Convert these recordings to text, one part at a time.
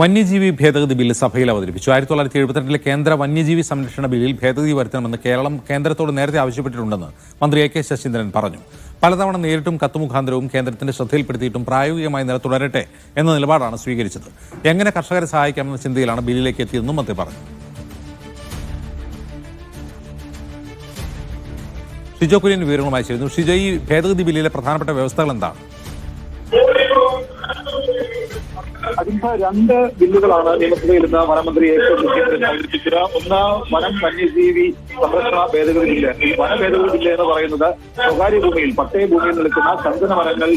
വന്യജീവി ഭേദഗതി ബില്ല് സഭയിൽ അവതരിപ്പിച്ചു. ആയിരത്തി തൊള്ളായിരത്തി എഴുപത്തിരണ്ടിലെ കേന്ദ്ര വന്യജീവി സംരക്ഷണ ബില്ലിൽ ഭേദഗതി വരുത്തണമെന്ന് കേരളം കേന്ദ്രത്തോട് നേരത്തെ ആവശ്യപ്പെട്ടിട്ടുണ്ടെന്ന് മന്ത്രി എ കെ ശശീന്ദ്രൻ പറഞ്ഞു. പലതവണ നേരിട്ടും കത്തുമുഖാന്തരവും കേന്ദ്രത്തിന്റെ ശ്രദ്ധയിൽപ്പെടുത്തിയിട്ടും പ്രായോഗികമായി നില തുടരട്ടെ എന്ന നിലപാടാണ് സ്വീകരിച്ചത്. എങ്ങനെ കർഷകരെ സഹായിക്കാമെന്ന ചിന്തയിലാണ് ബില്ലിലേക്ക് എത്തിയതെന്നും മന്ത്രി പറഞ്ഞു. ഷിജോ കുര്യൻ വിവരങ്ങളുമായി ചേരുന്നു. ഷിജോ ഈ ഭേദഗതി ബില്ലിലെ പ്രധാനപ്പെട്ട വ്യവസ്ഥകൾ എന്താണ്? അതിന്റെ രണ്ട് ബില്ലുകളാണ് നിയമസഭയിൽ ഇന്ന് വനമന്ത്രി എ കെ ശശീന്ദ്രൻ അവതരിപ്പിച്ചത്. ഒന്ന് വനം വന്യജീവി സംരക്ഷണ ഭേദഗതി ബില്ല്. ഈ വന ഭേദഗതി ബില്ല് എന്ന് പറയുന്നത് സ്വകാര്യ ഭൂമിയിൽ പട്ടയ ഭൂമിയിൽ നിൽക്കുന്ന ചന്ദന മരങ്ങൾ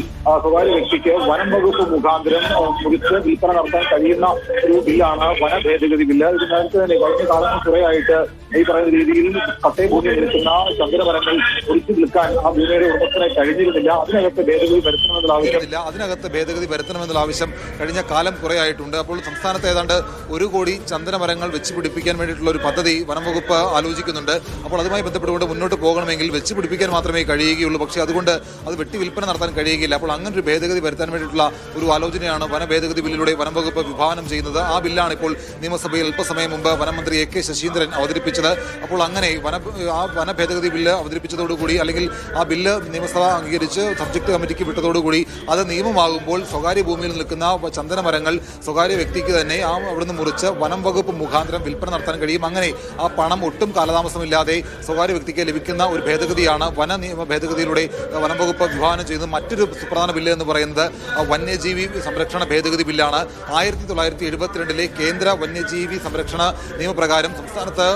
സ്വകാര്യ വ്യക്തിക്ക് വനം വകുപ്പ് മുഖാന്തരം മുറിച്ച് വിൽപ്പന നടത്താൻ കഴിയുന്ന ഒരു ബില്ലാണ് വന ഭേദഗതി ബില്ല്. ഇത് നേരത്തെ തന്നെ കഴിഞ്ഞ കാലങ്ങൾ കുറേയായിട്ട് ഈ പറയുന്ന രീതിയിൽ പട്ടയ ഭൂമിയിൽ നിൽക്കുന്ന ചന്ദന മരങ്ങൾ മുറിച്ച് വിൽക്കാൻ ആ ഭൂമിയുടെ ഉടമസ്ഥനെ കഴിഞ്ഞിരുന്നില്ല. അതിനകത്ത് ഭേദഗതി വരുത്തണമെന്നുള്ള ആവശ്യം അതിനകത്ത് ഭേദഗതി വരുത്തണമെന്നുള്ള ആവശ്യം കഴിഞ്ഞ കാലം കുറേ ആയിട്ടുണ്ട് അപ്പോൾ സംസ്ഥാനത്ത് ഏതാണ്ട് ഒരു കോടി ചന്ദന മരങ്ങൾ വെച്ച് പിടിപ്പിക്കാൻ വേണ്ടിയിട്ടുള്ള ഒരു പദ്ധതി വനം വകുപ്പ് ആലോചിക്കുന്നുണ്ട്. അപ്പോൾ അതുമായി ബന്ധപ്പെട്ടുകൊണ്ട് മുന്നോട്ട് പോകണമെങ്കിൽ വെച്ച് പിടിപ്പിക്കാൻ മാത്രമേ കഴിയുകയുള്ളൂ. പക്ഷേ അതുകൊണ്ട് അത് വെട്ടി വിൽപ്പന നടത്താൻ കഴിയുകയില്ല. അപ്പോൾ അങ്ങനെ ഒരു ഭേദഗതി വരുത്താൻ വേണ്ടിയിട്ടുള്ള ഒരു ആലോചനയാണ് വന ഭേദഗതി ബില്ലിലൂടെ വനം വകുപ്പ് വിഭാവനം ചെയ്യുന്നത്. ആ ബില്ലാണ് ഇപ്പോൾ നിയമസഭയിൽ അല്പസമയം മുമ്പ് വനമന്ത്രി എ കെ ശശീന്ദ്രൻ അവതരിപ്പിച്ചത്. അപ്പോൾ അങ്ങനെ വന ആ വന ഭേദഗതി ബില്ല് അവതരിപ്പിച്ചതോടുകൂടി അല്ലെങ്കിൽ ആ ബില്ല് നിയമസഭ അംഗീകരിച്ച് സബ്ജക്ട് കമ്മിറ്റിക്ക് വിട്ടതോടുകൂടി അത് നിയമമാകുമ്പോൾ സ്വകാര്യ ഭൂമിയിൽ നിൽക്കുന്ന ചന്ദന മരങ്ങൾ സ്വകാര്യ വ്യക്തിക്ക് തന്നെ ആ അവിടുന്ന് മുറിച്ച് വനം വകുപ്പ് മുഖാന്തരം വിൽപ്പന നടത്താൻ കഴിയും. അങ്ങനെ ആ പണം ഒട്ടും കാലതാമസമില്ലാതെ സ്വകാര്യ വ്യക്തിക്ക് ലഭിക്കുന്ന ഒരു ഭേദഗതിയാണ് വന നിയമ ഭേദഗതിയിലൂടെ വനം വകുപ്പ് വിഭാവനം ചെയ്യുന്ന മറ്റൊരു സുപ്രധാന ബില്ല് എന്ന് പറയുന്നത് വന്യജീവി സംരക്ഷണ ഭേദഗതി ബില്ലാണ്. ആയിരത്തി തൊള്ളായിരത്തി എഴുപത്തിരണ്ടിലെ കേന്ദ്ര വന്യജീവി സംരക്ഷണ നിയമപ്രകാരം സംസ്ഥാനത്ത്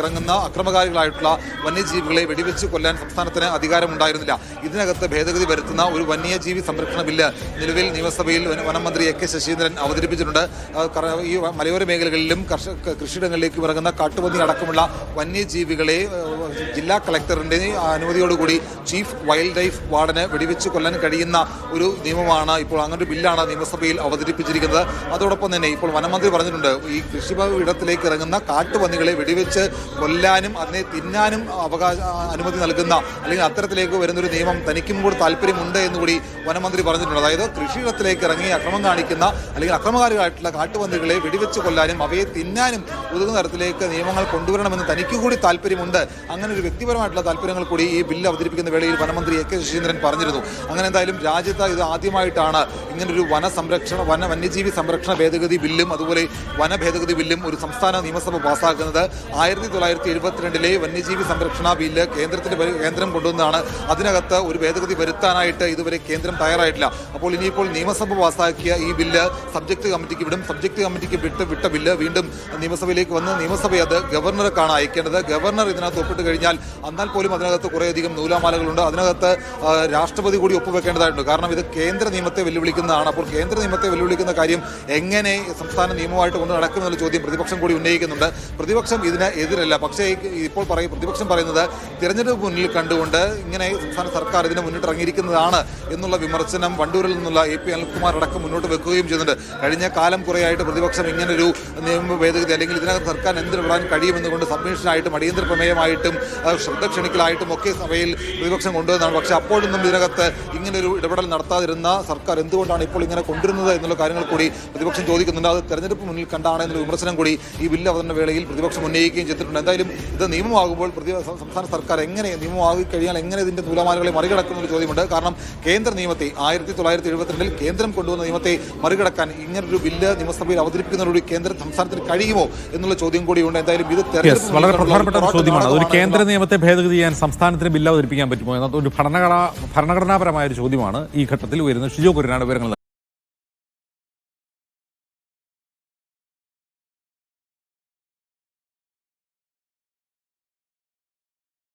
ഇറങ്ങുന്ന അക്രമകാരികളായിട്ടുള്ള വന്യജീവികളെ വെടിവെച്ച് കൊല്ലാൻ സംസ്ഥാനത്തിന് അധികാരമുണ്ടായിരുന്നില്ല. ഇതിനകത്ത് ഭേദഗതി വരുത്തുന്ന ഒരു വന്യജീവി സംരക്ഷണ ബില്ല് നിലവിൽ നിയമസഭയിൽ വനം മന്ത്രി എ കെ ശശീന്ദ്രൻ അവതരിപ്പിച്ചിട്ടുണ്ട്. ഈ മലയോര മേഖലകളിലും കർഷക കൃഷിയിടങ്ങളിലേക്ക് ഇറങ്ങുന്ന കാട്ടുപന്നി അടക്കമുള്ള വന്യജീവികളെ ജില്ലാ കളക്ടറിന്റെ അനുമതിയോടുകൂടി ചീഫ് വൈൽഡ് ലൈഫ് വാർഡന് വെടിവെച്ച് കൊല്ലാൻ കഴിയുന്ന ഒരു നിയമമാണ് ഇപ്പോൾ അങ്ങനെ ഒരു ബില്ലാണ് നിയമസഭയിൽ അവതരിപ്പിച്ചിരിക്കുന്നത്. അതോടൊപ്പം തന്നെ ഇപ്പോൾ വനമന്ത്രി പറഞ്ഞിട്ടുണ്ട് ഈ കൃഷി ഇടത്തിലേക്ക് ഇറങ്ങുന്ന കാട്ടുപന്നികളെ വെടിവെച്ച് കൊല്ലാനും അതിനെ തിന്നാനും അവകാശ അനുമതി നൽകുന്ന അല്ലെങ്കിൽ അത്തരത്തിലേക്ക് വരുന്നൊരു നിയമം തനിക്കും കൂടി താല്പര്യമുണ്ട് എന്നുകൂടി വനമന്ത്രി പറഞ്ഞിട്ടുണ്ട്. അതായത് കൃഷിയിടത്തിലേക്ക് ഇറങ്ങി അക്രമം കാണിക്കുന്ന അല്ലെങ്കിൽ അക്രമകാരികളായിട്ടുള്ള കാട്ടുപന്നികളെ വെടിവെച്ച് കൊല്ലാനും അവയെ തിന്നാനും ഉതകുന്ന തരത്തിലേക്ക് നിയമങ്ങൾ കൊണ്ടുവരണമെന്ന് തനിക്ക് കൂടി താല്പര്യമുണ്ട്. അങ്ങനെ ഒരു വ്യക്തിപരമായിട്ടുള്ള താല്പര്യങ്ങൾ കൂടി ഈ ബില്ല് അവതരിപ്പിക്കുന്ന വേളയിൽ വനമന്ത്രി എ കെ ശശീന്ദ്രൻ പറഞ്ഞിരുന്നു. അങ്ങനെ എന്തായാലും രാജ്യത്ത് ഇത് ആദ്യമായിട്ടാണ് ഇങ്ങനൊരു വന സംരക്ഷണ വന വന്യജീവി സംരക്ഷണ ഭേദഗതി ബില്ലും അതുപോലെ വന ഭേദഗതി ബില്ലും ഒരു സംസ്ഥാന നിയമസഭ പാസ്സാക്കുന്നത് ആയിരത്തി തൊള്ളായിരത്തി എഴുപത്തിരണ്ടിലെ വന്യജീവി സംരക്ഷണ ബില്ല് കേന്ദ്രത്തിന്റെ കേന്ദ്രം കൊണ്ടുവന്നതാണ്. അതിനകത്ത് ഒരു ഭേദഗതി വരുത്താനായിട്ട് ഇതുവരെ കേന്ദ്രം തയ്യാറായിട്ടില്ല. അപ്പോൾ ഇനിയിപ്പോൾ നിയമസഭ പാസ്സാക്കിയ ഈ ബില്ല് സബ്ജക്ട് കമ്മിറ്റിക്ക് വിടും. സബ്ജക്ട് കമ്മിറ്റിക്ക് വിട്ട് വിട്ട ബില്ല് വീണ്ടും നിയമസഭയിലേക്ക് വന്ന് നിയമസഭ അത് ഗവർണർക്കാണ് അയക്കേണ്ടത് ഗവർണർ ഇതിനകത്ത് ഒപ്പിട്ട് കഴിഞ്ഞാൽ എന്നാൽ പോലും അതിനകത്ത് കുറേയധികം നൂലാമാലകളുണ്ട്. അതിനകത്ത് രാഷ്ട്രപതി കൂടി ഒപ്പുവെക്കേണ്ടതായിട്ടുണ്ട്. കാരണം ഇത് കേന്ദ്ര നിയമത്തെ വെല്ലുവിളിക്കുന്നതാണ്. അപ്പോൾ കേന്ദ്ര നിയമത്തെ വെല്ലുവിളിക്കുന്ന കാര്യം എങ്ങനെ സംസ്ഥാന നിയമമായിട്ട് കൊണ്ട് നടക്കുമെന്നുള്ള ചോദ്യം പ്രതിപക്ഷം കൂടി ഉന്നയിക്കുന്നുണ്ട്. പ്രതിപക്ഷം ഇതിന് എതിരല്ല. പക്ഷേ ഇപ്പോൾ പറയും പ്രതിപക്ഷം പറയുന്നത് തിരഞ്ഞെടുപ്പ് മുന്നിൽ കണ്ടുകൊണ്ട് ഇങ്ങനെ സംസ്ഥാന സർക്കാർ ഇതിന് മുന്നിട്ടിറങ്ങിയിരിക്കുന്നതാണ് എന്നുള്ള വിമർശനം വണ്ടൂരിൽ നിന്നുള്ള എ പി അനിൽകുമാർ അടക്കം മുന്നോട്ട് വെക്കുകയും ചെയ്യുന്നുണ്ട്. കഴിഞ്ഞ കാലം കുറേയായിട്ട് പ്രതിപക്ഷം ഇങ്ങനൊരു നിയമ ഭേദഗതി അല്ലെങ്കിൽ ഇതിനകത്ത് സർക്കാർ എന്തിനിടാൻ കഴിയുമെന്നുകൊണ്ട് സബ്മിഷനായിട്ടും അടിയന്തര പ്രമേയമായിട്ടും ശ്രദ്ധ ക്ഷണിക്കലായിട്ടും ഒക്കെ സഭയിൽ പ്രതിപക്ഷം കൊണ്ടുവന്നതാണ്. പക്ഷേ അപ്പോഴൊന്നും ഇതിനകത്ത് ഇങ്ങനൊരു ഇടപെടൽ നടത്താതിരുന്ന സർക്കാർ എന്തുകൊണ്ടാണ് ഇപ്പോൾ ഇങ്ങനെ കൊണ്ടുവരുന്നത് എന്നുള്ള കാര്യങ്ങൾ കൂടി പ്രതിപക്ഷം ചോദിക്കുന്നുണ്ട്. അത് തെരഞ്ഞെടുപ്പ് മുന്നിൽ കണ്ടാണ് എന്നുള്ള വിമർശനം കൂടി ഈ ബില്ല് അവതരണ വേളയിൽ പ്രതിപക്ഷം ഉന്നയിക്കുകയും ചെയ്തിട്ടുണ്ട്. എന്തായാലും ഇത് നിയമമാകുമ്പോൾ പ്രതി സംസ്ഥാന സർക്കാർ എങ്ങനെ നിയമമാകി കഴിഞ്ഞാൽ എങ്ങനെ ഇതിന്റെ നൂലമാലകളെ മറികടക്കുന്ന ഒരു ചോദ്യമുണ്ട്. കാരണം കേന്ദ്ര നിയമത്തെ ആയിരത്തി തൊള്ളായിരത്തി എഴുപത്തിരണ്ടിൽ കേന്ദ്രം കൊണ്ടുവന്ന നിയമത്തെ മറികടക്കാൻ ഇങ്ങനൊരു ബില്ല് നിയമസഭയിൽ അവതരിപ്പിക്കുന്നതിലൂടെ കേന്ദ്ര സംസ്ഥാനത്തിന് കഴിയുമോ എന്നുള്ള ചോദ്യം കൂടിയുണ്ട് എന്തായാലും ഇത് തെരഞ്ഞെടുപ്പ് വളരെ പ്രധാനപ്പെട്ട ചോദ്യമാണ്. ഒരു കേന്ദ്ര നിയമത്തെ ഭേദഗതി ചെയ്യാൻ സംസ്ഥാനത്തിന് ബില്ല് അവതരിപ്പിക്കാൻ പറ്റുമോ? എന്നത് ഒരു ഭരണഘടനാ ഭരണഘടനാപരമായ ഒരു ചോദ്യമാണ് ഈ ഘട്ടത്തിൽ ഉയരുന്നത് ഷിജോ കുര്യനാണ് വിവരങ്ങൾ